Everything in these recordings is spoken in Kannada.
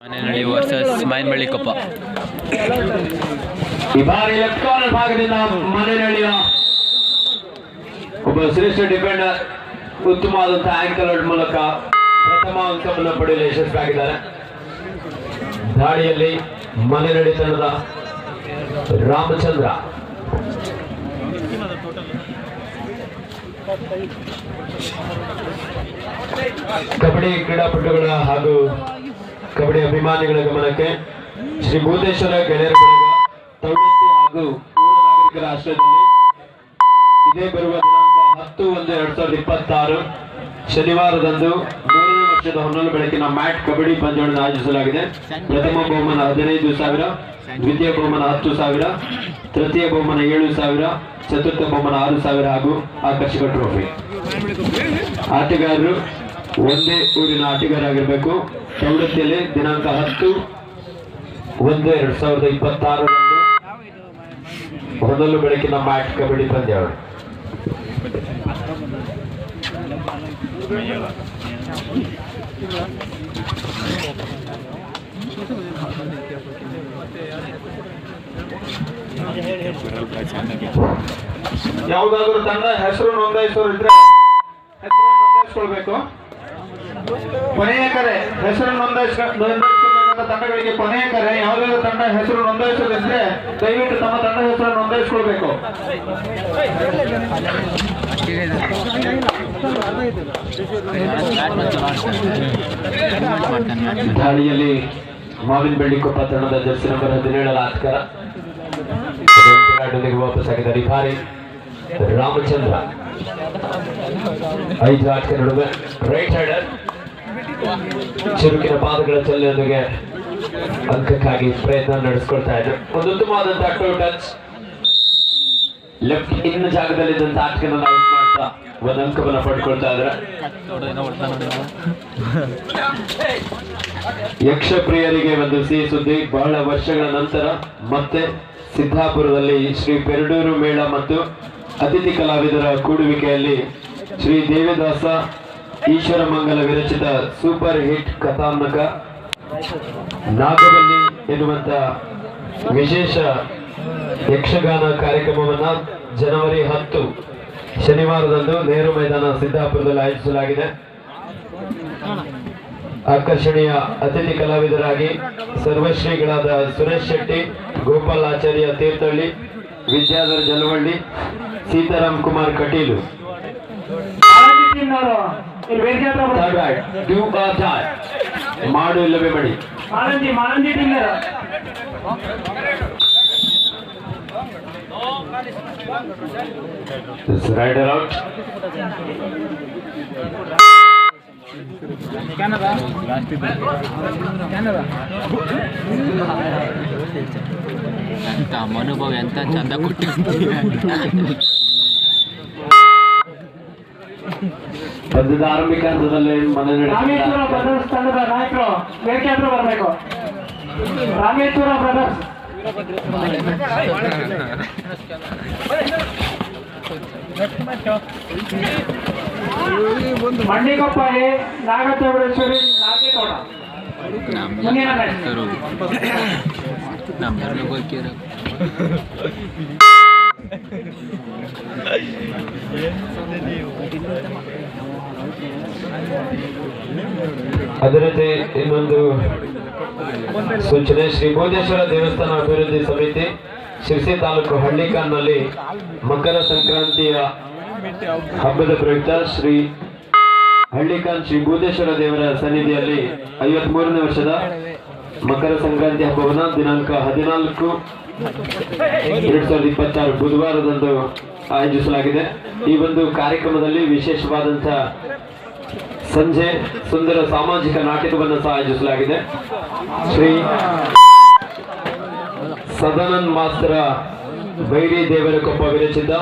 ಮನೆಯಲ್ಲಿ ವರ್ಸಸ್ ಮೈನ್ಬಳ್ಳಿ ಕೊಪ್ಪ. ಈ ಬಾರಿ ಎಲೆಕ್ಟ್ರಾನಿಕ್ ಭಾಗದಿಂದ ಮನೆಯಲ್ಲಿಯ ಒಬ್ಬ ಶ್ರೇಷ್ಠ ಡಿಫೆಂಡರ್ ಉತ್ತಮವಾದಂತಹ ಆಂಕಲ್ ಔಟ್ ಮೂಲಕ ಪ್ರಥಮ ಅಂಕವನ್ನು ಪಡೆಯಲು ಯಶಸ್ವಿಯಾಗಿದ್ದಾರೆ. ದಾಳಿಯಲ್ಲಿ ಮನೆ ತಂಡದ ರಾಮಚಂದ್ರ. ಕಬಡ್ಡಿ ಕ್ರೀಡಾಪಟುಗಳ ಹಾಗೂ ಕಬಡ್ಡಿ ಅಭಿಮಾನಿಗಳ ಗಮನಕ್ಕೆ ಶ್ರೀ ಭೂತೇಶ್ವರ ಗೆಳೆಯರ ತೌಡತ್ತಿ ಹಾಗೂ ನಾಗರಿಕರ ಆಶ್ರಯದಲ್ಲಿ ಇದೇ ಬರುವ ದಿನಾಂಕ ಹತ್ತು ಒಂದು ಎರಡ್ ಸಾವಿರದ ಇಪ್ಪತ್ತಾರು, ಶನಿವಾರದಂದು ಮೂರನೇ ವರ್ಷದ ಹೊನ್ನಲು ಬೆಳಕಿನ ಮ್ಯಾಟ್ ಕಬಡ್ಡಿ ಪಂದ್ಯಗಳನ್ನು ಆಯೋಜಿಸಲಾಗಿದೆ. ಪ್ರಥಮ ಬಹುಮಾನ ಹದಿನೈದು ಸಾವಿರ, ದ್ವಿತೀಯ ಬಹುಮಾನ ಹತ್ತು ಸಾವಿರ, ತೃತೀಯ ಬಹುಮಾನ ಏಳು ಸಾವಿರ, ಚತುರ್ಥ ಬಹುಮಾನ ಆರು ಸಾವಿರ ಹಾಗೂ ಆಕರ್ಷಕ ಟ್ರೋಫಿ ಆಟಗಾರರು ಒಂದೇ ಊರಿನ ಆಟಗಾರರಾಗಿರ್ಬೇಕು. ಪ್ರವೃತ್ತಿಯಲ್ಲಿ ದಿನಾಂಕ ಹತ್ತು, ಒಂದು ಎರಡ್ ಸಾವಿರದ ಇಪ್ಪತ್ತಾರರಂದು ಬೆಳಗ್ಗೆ ನಮ್ಮ ಆಯ್ಕೆ ಕಬಡ್ಡಿ ಪಂದ್ಯ ಯಾವುದಾದ್ರೂ ತಂಡ ಹೆಸರು ನೋಂದಾಯಿಸೋರು ಇದ್ರೆ ಹೆಸರು ನೋಂದಾಯಿಸ್ಕೊಳ್ಬೇಕು. ಕೊನೆಯ ಕರೆ, ಹೆಸರು ನೋಂದಾಯಿಸಿಕೊಳ್ಳಬೇಕಾದ ತಂಡಗಳಿಗೆ ಕೊನೆಯ ಕರೆ, ಯಾವುದಾದ್ರೂ ತಂಡ ಹೆಸರು ನೋಂದಾಯಿಸಿದ್ರೆ ದಯವಿಟ್ಟು ತಮ್ಮ ತಂಡ ಹೆಸರು ನೋಂದಾಯಿಸ್ಕೊಳ್ಬೇಕು. ದಾಳಿಯಲ್ಲಿ ಮಾವಿನ ಬೆಳ್ಳಿಕೊಪ್ಪ ತಂಡದ ಜರ್ಸಿ ನಂಬರ್ ಹದಿನೇಳರ ಆಸ್ಕರ ವಾಪಸ್ ಆಗಿದ ಬಾರಿ ರಾಮಚಂದ್ರ. ಐದು ಆಟಗಾರ ನಡುವೆ, ರೈಟ್ ಹ್ಯಾಂಡರ್ ಚುರುಕಿನ ಪಾದಗಳ ಚಲನೆಯೊಂದಿಗೆ ಅಂಕಕ್ಕಾಗಿ ಪ್ರಯತ್ನ ನಡೆಸ್ಕೊಳ್ತಾ ಇದ್ರು. ಒಂದು ಉತ್ತಮವಾದಂತಹ ಟೋ ಟಚ್ ಲೆಫ್ಟ್ ಇನ್ನ ಜಾಗದಲ್ಲಿದ್ದಂತ ಆಟಗಾರನ ಔಟ್ ಮಾಡ್ತಾ ಒಂದು ಅಂಕವನ್ನು ಪಡ್ಕೊಳ್ತಾ ಇದ್ರೆ. ಯಕ್ಷಪ್ರಿಯರಿಗೆ ಒಂದು ಸಿಹಿ ಸುದ್ದಿ. ಬಹಳ ವರ್ಷಗಳ ನಂತರ ಮತ್ತೆ ಸಿದ್ದಾಪುರದಲ್ಲಿ ಶ್ರೀ ಪೆರಡೂರು ಮೇಳ ಮತ್ತು ಅತಿಥಿ ಕಲಾವಿದರ ಕೂಡುವಿಕೆಯಲ್ಲಿ ಶ್ರೀ ದೇವದಾಸ ಈಶ್ವರ ಮಂಗಲ ವಿರಚಿತ ಸೂಪರ್ ಹಿಟ್ ಕಥಾನಕ ನಾಗವಲ್ಲಿ ಎನ್ನುವಂತ ವಿಶೇಷ ಯಕ್ಷಗಾನ ಕಾರ್ಯಕ್ರಮವನ್ನ ಜನವರಿ ಹತ್ತು ಶನಿವಾರದಂದು ನೆಹರು ಮೈದಾನ ಸಿದ್ದಾಪುರದಲ್ಲಿ ಆಯೋಜಿಸಲಾಗಿದೆ. ಆಕರ್ಷಣೀಯ ಅತಿಥಿ ಕಲಾವಿದರಾಗಿ ಸರ್ವಶ್ರೀಗಳಾದ ಸುರೇಶ್ ಶೆಟ್ಟಿ, ಗೋಪಾಲ್ ಆಚಾರ್ಯ ತೀರ್ಥಹಳ್ಳಿ, ವಿದ್ಯಾಧರ್ ಜಲವಳ್ಳಿ, ಸೀತಾರಾಮ್ ಕುಮಾರ್ ಕಟೀಲು. थर्ड बैट ड्यू का चार माडू लबे बड़ी मानन जी मानन जी team This rider out. Canada. Canada. ఎంత మనోభావం ఎంత చంద కొట్టింది ಪದ್ಯದ ಆರಂಭಿಕ ಹಂತದಲ್ಲಿ ಮನೆ ರಾಮೇಶ್ವರ ಬ್ರದರ್ಸ್ ತಂಡದ ನಾಯಕರು ವೇದಿಕೆ ಹತ್ರ ಬರಬೇಕು. Rameshwara brothers Mandikoppa A Nagachoudeshwari Nagegowda. ಮುಂದಿನ ಅದೇ ರೀತಿ ಇನ್ನೊಂದು ಸೂಚನೆ, ಶ್ರೀ ಭೋಜೇಶ್ವರ ದೇವಸ್ಥಾನ ಅಭಿವೃದ್ಧಿ ಸಮಿತಿ, ಶಿರ್ಸಿ ತಾಲೂಕು ಹಳ್ಳಿಕಾನ್ನಲ್ಲಿ ಮಕರ ಸಂಕ್ರಾಂತಿಯ ಹಬ್ಬದ ಪ್ರಯುಕ್ತ ಶ್ರೀ ಹಳ್ಳಿಕಾನ್ ಶ್ರೀ ಭೂತೇಶ್ವರ ದೇವರ ಸನ್ನಿಧಿಯಲ್ಲಿ ಐವತ್ ಮೂರನೇ ವರ್ಷದ ಮಕರ ಸಂಕ್ರಾಂತಿ ಹಬ್ಬವನ್ನು ದಿನಾಂಕ ಹದಿನಾಲ್ಕು, ಎರಡ್ ಸಾವಿರದ ಇಪ್ಪತ್ತಾರು ಬುಧವಾರದಂದು ಆಯೋಜಿಸಲಾಗಿದೆ. ಈ ಒಂದು ಕಾರ್ಯಕ್ರಮದಲ್ಲಿ ವಿಶೇಷವಾದಂತಹ ಸಂಜೆ ಸುಂದರ ಸಾಮಾಜಿಕ ನಾಟಕವನ್ನು ಸಹ ಆಯೋಜಿಸಲಾಗಿದೆ. ಶ್ರೀ ಸದಾನಂದ್ ಮಾಸ್ತರ ಬೈರಿ ದೇವರ ಕೊಪ್ಪ ವಿರಚಿತ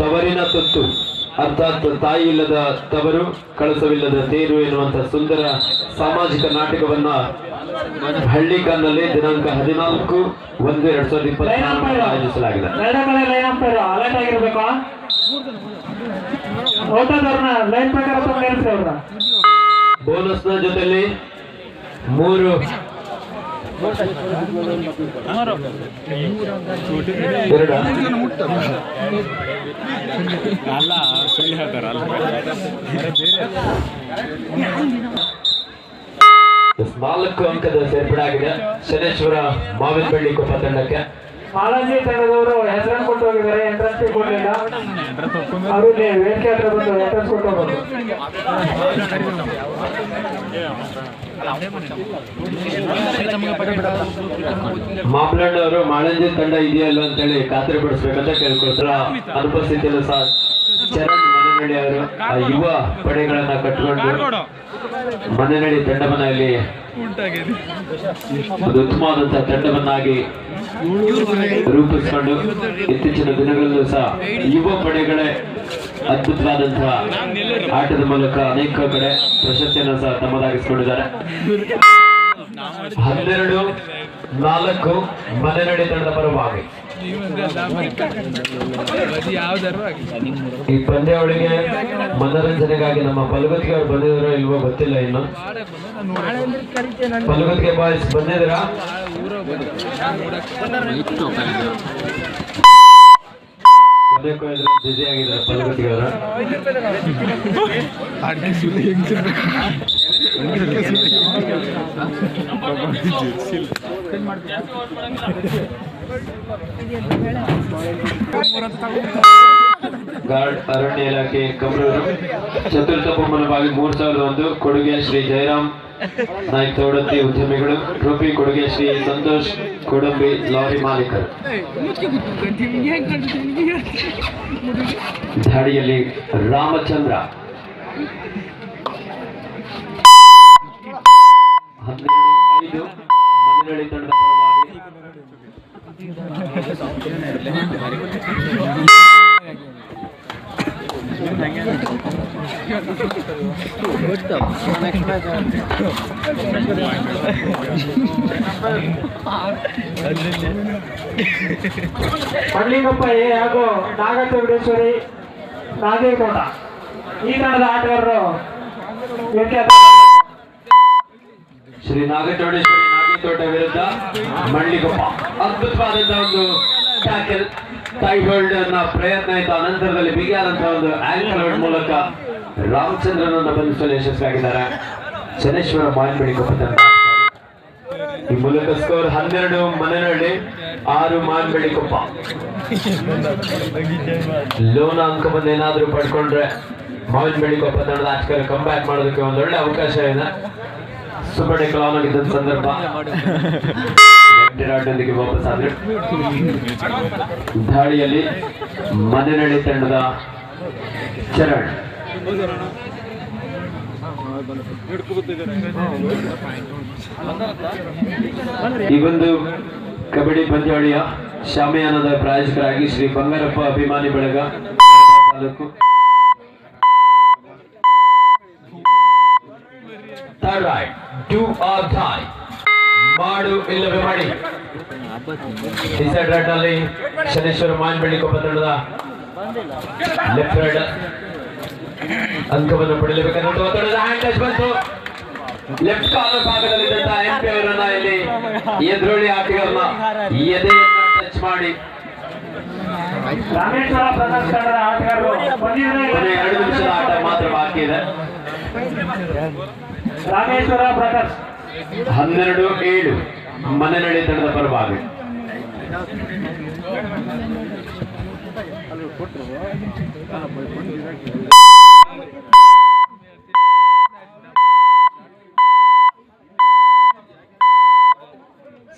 ತವರಿನ ತುತ್ತು, ಅರ್ಥಾತ್ ತಾಯಿ ಇಲ್ಲದ ತವರು, ಕಳಸವಿಲ್ಲದ ತೇರು ಎನ್ನುವಂತ ಸುಂದರ ಸಾಮಾಜಿಕ ನಾಟಕವನ್ನ ಹಳ್ಳಿಕಾನ್ನಲ್ಲಿ ದಿನಾಂಕ ಹದಿನಾಲ್ಕು ಒಂದು ಎರಡ್ ಸಾವಿರದ ಇಪ್ಪತ್ತಾರು ಆಯೋಜಿಸಲಾಗಿದೆ. ಲೈನ್ ಪ್ರಕಾರ ನಿಲ್ಲಿಸಿ ಅವ್ರನ್ನ ಬೋನಸ್ನ ಮೂರು. ಅಲ್ಲ ಸುಳ್ಳು ಹೇಳ್ತಾರ ನಾಲ್ಕು ಅಂಕದ ಸೇರ್ಪಡೆ ಆಗಿದೆ. ಶನೇಶ್ವರ ಮಾವಿನ ಬೆಳ್ಳಿ ಕೊಪ್ಪ ತಂಡಕ್ಕೆ. ಮಾಲಾಜಿ ತಂಡದವರು ಹೆಸರನ್ನು ಕೊಟ್ಟು ಹೋಗಿದ್ದಾರೆ ಎಂಟ್ರೆನ್ಸ್ ಕೊಡಲಿಲ್ಲ. ಅವರು ಇಲ್ಲಿ ವೇದಿಕೆ ಹತ್ರ ಬಂದು ಎಂಟ್ರೆನ್ಸ್ ಕೊಟ್ಟು ಹೋಗ್ಬೋದು ಮಾಪ್ಲಂಡ್ ಅವರು ಮಾಳಂಜಿ ತಂಡ ಇದೆಯಲ್ಲ ಅಂತೇಳಿ ಖಾತ್ರಿ ಪಡಿಸ್ಬೇಕಂತ ಕೇಳ್ಕೊಳ್ತಾರ ಅನುಪಸ್ಥಿತಿಯಲ್ಲೂ ಸಹ ಚರಣ್ ಮನೆನಳ್ಳಿ ಅವರು ಯುವ ಪಡೆಗಳನ್ನ ಕಟ್ಟಿಕೊಂಡು ಮನೆನಳ್ಳಿ ತಂಡವನ ಇಲ್ಲಿ ಒಂದು ಉತ್ತಮವಾದಂತಹ ತಂಡವನ್ನಾಗಿ ರೂಪಿಸಿಕೊಂಡು ಇತ್ತೀಚಿನ ದಿನಗಳಲ್ಲೂ ಸಹ ಯುವ ಪಡೆಗಳೇ ಅದ್ಭುತವಾದಂತಹ ಆಟದ ಮೂಲಕ ಅನೇಕ ಕಡೆ ಪ್ರಶಸ್ತಿಯನ್ನು ಸಹ ತಮ್ಮದಾಗಿಸಿಕೊಂಡಿದ್ದಾರೆ. ಹನ್ನೆರಡು ನಾಲ್ಕು ಮನೆನಡಿ ತಂಡದ ಪರವಾಗಿ. ಈ ಪಂದ್ಯಾವಳಿಗೆ ಮನರಂಜನೆಗಾಗಿ ನಮ್ಮ ಪಲಗತ್ತಿಗೆ ಅವ್ರು ಬಂದಿದ್ರು ಇಲ್ವೋ ಗೊತ್ತಿಲ್ಲ ಇನ್ನು. ಪಲಗತ್ತಿಗೆ ಬಾಯ್ಸ್ ಬಂದಿದ್ದೀರಾ? ಬ್ಯುಸಿ ಆಗಿದ್ದಾರೆ ಗಾರ್ಡ್ ಅರಣ್ಯ ಇಲಾಖೆ ಕಮರೂರು. ಚತುರ್ಥ ಬಹುಮಾನವಾಗಿ ಮೂರ್ ಸಾವಿರದ ಒಂದು ಕೊಡುಗೆ ಶ್ರೀ ಜಯರಾಮ್ ನಾಯ್ಕ ತೋಡತ್ತಿ ಉದ್ಯಮಿಗಳು. ಟ್ರೋಫಿ ಕೊಡುಗೆ ಶ್ರೀ ಸಂತೋಷ್ ಕೊಡಂಬಿ ಲಾರಿ ಮಾಲೀಕರು. ದಾಡಿಯಲ್ಲಿ ರಾಮಚಂದ್ರ. ಐದು. ಮನೆನಳ್ಳಿ ತಂಡದ ಪರವಾಗಿ ಮಡ್ಲಿಂಗಪ್ಪ ಎ ಹಾಗೂ ನಾಗಚೌಡೇಶ್ವರಿ ನಾಗೇಗೌಡ ಈ ತಂಡದ ಆಟಗಾರರು ವೇದಿಕೆ ಹತ್ರ ಶ್ರೀ ನಾಗಚೌಡೇಶ್ವರಿ ನಾಗೇತೋಟ ವಿರುದ್ಧ ಮಳ್ಳಿಗೊಪ್ಪ. ಅದ್ಭುತವಾದಂತಹ ಒಂದು ಟ್ಯಾಕಲ್ ಟೈ ಹೋಲ್ಡ್ನ ಪ್ರಯತ್ನ ಇತ್ತು ಅನಂತರದಲ್ಲಿ ಬಿಗಿಯಾದಂತಹ ಒಂದು ಆಂಕಲ್ ಹೋಲ್ಡ್ ಮೂಲಕ ರಾಮಚಂದ್ರನನ್ನು ಬಂಧಿಸಲು ಯಶಸ್ವಿಯಾಗಿದ್ದಾರೆ. ಚನ್ನೇಶ್ವರ ಮಾಯನ್ಬೆಳಿಗೊಪ್ಪ ತಂಡ ಈ ಮೂಲಕ ಸ್ಕೋರ್ ಹನ್ನೆರಡು ಮನೆಯಲ್ಲಿ ಆರು ಮಾಯನ್ಬೆಳಿಗೊಪ್ಪ ಲೋನ ಅಂಕವನ್ನು ಏನಾದ್ರೂ ಪಡ್ಕೊಂಡ್ರೆ ಮಾವಿನ ಬೆಳಿಗೊಪ್ಪ ತಂಡದ ಆಟಗಾರ ಕಂಬ್ಯಾಕ್ ಬ್ಯಾಕ್ ಮಾಡೋದಕ್ಕೆ ಒಂದೊಳ್ಳೆ ಅವಕಾಶ ಇದೆ. ಸೂಪರ್ ಕಲಾಮ್ ಆಗಿದ್ದ ಸಂದರ್ಭ. ಲೆಫ್ಟ್ ರೈಟ್ನೊಂದಿಗೆ ವಾಪಸ್ ಆದ್ರೆ. ದಾಳಿಯಲ್ಲಿ ಮನೆನಳ್ಳಿ ತಂಡದ ಚರಣ್. ಈ ಒಂದು ಕಬಡ್ಡಿ ಪಂದ್ಯಾವಳಿಯ ಶಾಮಿಯಾನದ ಪ್ರಾಯೋಜಕರಾಗಿ ಶ್ರೀ ಬಂಗಾರಪ್ಪ ಅಭಿಮಾನಿ ಬಳಗ taluk. Third right, do or die ಮಾಡು, ಇಲ್ಲವೇ ಮಾಡಿ. ಸೈಡ್ ರೈಟ್ ಅಲ್ಲಿ ಶನೇಶ್ವರ ಮಾನ್ಬಳ್ಳಿ ತಂಡದ ಲೆಫ್ಟ್ ರೈಡ್ ಅಂಕವನ್ನು ಪಡೆಯಲೇಬೇಕಂತ ಒತ್ತಡದ ಹ್ಯಾಂಡ್ ಟಚ್ ಬಂತು. ಲೆಫ್ಟ್ ಕಾಲರ್ ಭಾಗದಲ್ಲಿದ್ದಂತಹ ಎಂ ಪಿ ಅವರನ್ನ ಇಲ್ಲಿ ಎದುರುಳಿ ಆಟಗಾರನ ಎದೆಯನ್ನ ಟಚ್ ಮಾಡಿ ರಾಮೇಶ್ವರ ಬ್ರದರ್ಸ್ ತಂಡದ ಆಟಗಾರರು ಕೊನೆ ಬಂದಿದ್ದಾರೆ ಎರಡು ನಿಮಿಷದ ಆಟ ಮಾತ್ರ ಬಾಕಿ ಇದೆ. ರಾಮೇಶ್ವರ ಹನ್ನೆರಡು ಏಳು. ಮನೆ ತಂಡದ ಪರವಾಗಿ.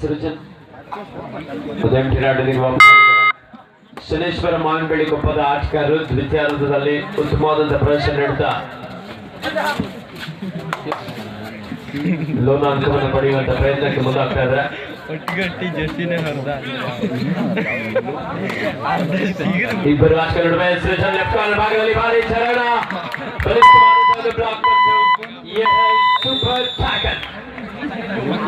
ಸೃಜನ್. ಉದಯಂ ಆಗಿದ್ದಾರೆ. ಶನೇಶ್ವರ ಮಾವಿನಬೆಳ್ಳಿ ಕೊಪ್ಪದ ಆಟಗಾರರು ದ್ವಿತೀಯಾರ್ಧದಲ್ಲಿ ಹಂತದಲ್ಲಿ ಉತ್ತಮವಾದಂತಹ ಪ್ರದರ್ಶನ ನೀಡುತ್ತಾ ಲೋನಾಂಕವನ್ನು ಪಡೆಯುವಂತ ಪ್ರಯತ್ನಕ್ಕೆ ಮುಂದಾಗ್ತಾ ಇದ್ದಾರೆ. ಇಬ್ಬರು ಆಟಗಾರರ ನಡುವೆ ಭಾಗದಲ್ಲಿ ಭಾರಿ ಚರಣ ಬಲಿಷ್ಠವಾದಂತಹ ಒಂದು ಬ್ಲಾಕ್ ಬಂತು ಸೂಪರ್ ಟ್ಯಾಕಲ್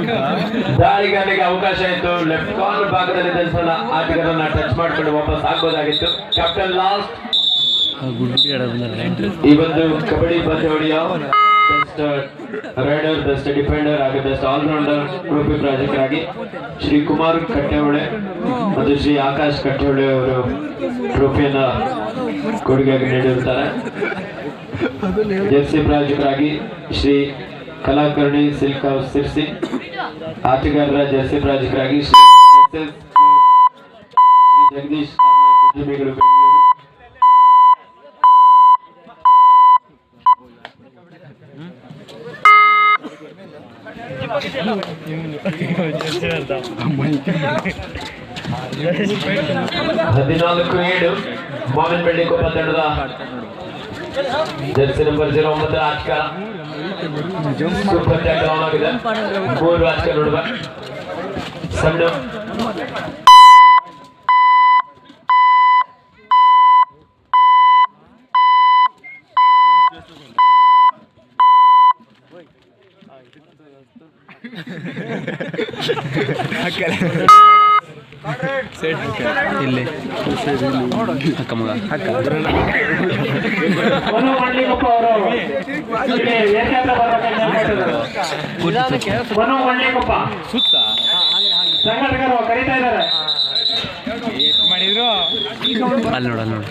ದಾಳಿಗಾರನಿಗೆ ಅವಕಾಶ ಇತ್ತು. ಲೆಫ್ಟ್ ಕಾರ್ನರ್ ಭಾಗದಲ್ಲಿ ಸಲ ಆಟಗಾರನ್ನ ಟಚ್ ಮಾಡ್ಕೊಂಡು ವಾಪಸ್ ಹಾಕೋದಾಗಿತ್ತು ಕ್ಯಾಪ್ಟನ್ ಲಾಸ್ಟ್ ಈ ಒಂದು ಕಬಡ್ಡಿ ಪಂದ್ಯಾವಳಿಯ ರೈಡರ್ ಬೆಸ್ಟ್ ಡಿಫೆಂಡರ್ ಹಾಗೆ ಬೆಸ್ಟ್ ಆಲ್ರೌಂಡರ್ ಟ್ರೋಫಿ ಪ್ರಾಜೆಕ್ಟರಾಗಿ ಶ್ರೀ ಕುಮಾರ್ ಕಟ್ಟೆಹೊಳೆ ಮತ್ತು ಶ್ರೀ ಆಕಾಶ್ ಕಟ್ಟೆಹೊಳೆ ಅವರು ಟ್ರೋಫಿಯನ್ನ ಕೊಡುಗೆಯಾಗಿ ನೀಡಿರುತ್ತಾರೆ. ಜೆರ್ಸಿ ಪ್ರಾಯೋಜಕರಾಗಿ ಶ್ರೀ ಕಲಾಕರ್ಣಿ ಸಿಲ್ಕ್ ಸಿರ್ಸಿ ಆಟಗಾರರ ಜೆರ್ಸಿ ಪ್ರಾಯೋಜಕರಾಗಿ ಶ್ರೀ SS ಶ್ರೀ ಜಗದೀಶ್ ನಾಯ್ಕ್ ಉದ್ಯಮಿಗಳು ಬೆಂಗಳೂರು ಹದಿನಾಲ್ಕು ಏಳು ಮಾವಿನಬೆಳ್ಳಿ ಕೊಪ್ಪ ತಂಡದ ಜರ್ಸಿ ನಂಬರ್ ಜೀರೋ ಒಂಬತ್ತು ಆಟಗಾರ ಸೂಪರ್ ಟ್ಯಾಕಲ್ ಆನ್ ಆಗಿದೆ ಮೂರು ಆಟಗಾರ ನೋಡುವ ಸಣ್ಣ ಇಲ್ಲಿ. ಅಕ್ಕ ಮಗ. ಅಕ್ಕ. ಸುತ್ತ? ಮಾಡಿದ್ರು ಅಲ್ಲಿ ನೋಡ ನೋಡು.